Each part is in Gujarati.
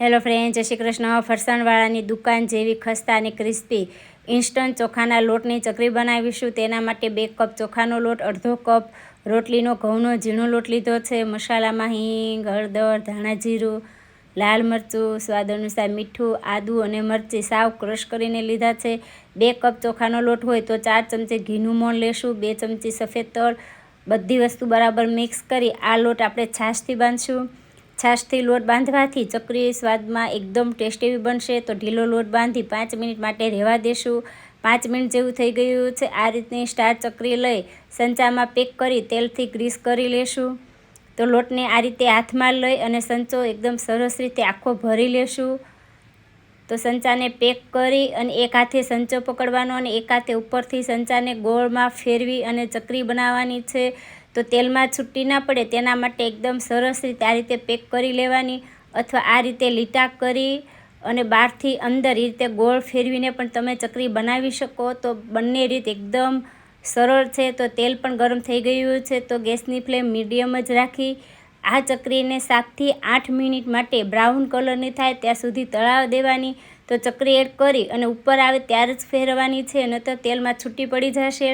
હેલો ફ્રેન્ડ, જય શ્રી કૃષ્ણ. ફરસાણવાળાની દુકાન જેવી ખસ્તા અને ક્રિસ્પી. ઇન્સ્ટન્ટ ચોખાના લોટની ચકરી બનાવીશું. તેના માટે બે કપ ચોખાનો લોટ, અડધો કપ રોટલીનો ઘઉંનો ઝીણો લોટ લીધો છે. મસાલામાં હિંગ, હળદર, ધાણા જીરું, લાલ મરચું, સ્વાદ અનુસાર મીઠું, આદું અને મરચી સાવ ક્રશ કરીને લીધા છે. બે કપ ચોખાનો લોટ હોય તો ચાર ચમચી ઘીનું મોણ લેશું. બે ચમચી સફેદ તળ બધી વસ્તુ બરાબર મિક્સ કરી આ લોટ આપણે છાશથી બાંધશું. છાશથી લોટ બાંધવાથી ચકરી સ્વાદમાં એકદમ ટેસ્ટી બનશે. તો ઢીલો લોટ બાંધી પાંચ મિનિટ માટે રહેવા દેશું. પાંચ મિનિટ જેવું થઈ ગયું છે. આ રીતની સ્ટાર ચકરી લઈ સંચામાં પેક કરી તેલથી ગ્રીસ કરી લેશું. તો લોટને આ રીતે હાથમાં લઈ અને સંચો એકદમ સરસ રીતે આખો ભરી લેશું. તો સંચાને પેક કરી અને એક હાથે સંચો પકડવાનો અને એક હાથે ઉપરથી સંચાને ગોળમાં ફેરવી અને ચકરી બનાવવાની છે. તો તેલમાં છૂટી ના પડે, તેના માટે એકદમ સરસ રીતે આ રીતે પેક કરી લેવાની અથવા આ રીતે લીટા કરી અને બહારથી અંદર એ રીતે ગોળ ફેરવીને પણ તમે ચકરી બનાવી શકો. તો બંને રીત એકદમ સરળ છે. તો તેલ પણ ગરમ થઈ ગયું છે. તો ગેસની ફ્લેમ મીડિયમ જ રાખી. આ ચકરીને સાતથી આઠ મિનિટ માટે બ્રાઉન કલરની થાય ત્યાં સુધી તળાવ દેવાની. તો ચકરી એડ કરી અને ઉપર આવે ત્યારે જ ફેરવવાની છે. ન તો તેલમાં છૂટી પડી જશે.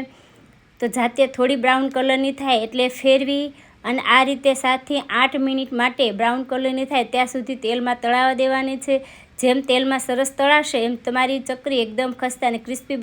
તો જાતે થોડી બ્રાઉન કલરની થાય એટલે ફેરવી અને આ રીતે સાતથી આઠ મિનિટ માટે બ્રાઉન કલરની થાય ત્યાં સુધી તેલમાં તળાવવા દેવાની છે. જેમ તેલમાં સરસ તળાશે એમ તમારી ચકરી એકદમ ખસ્તા અને ક્રિસ્પી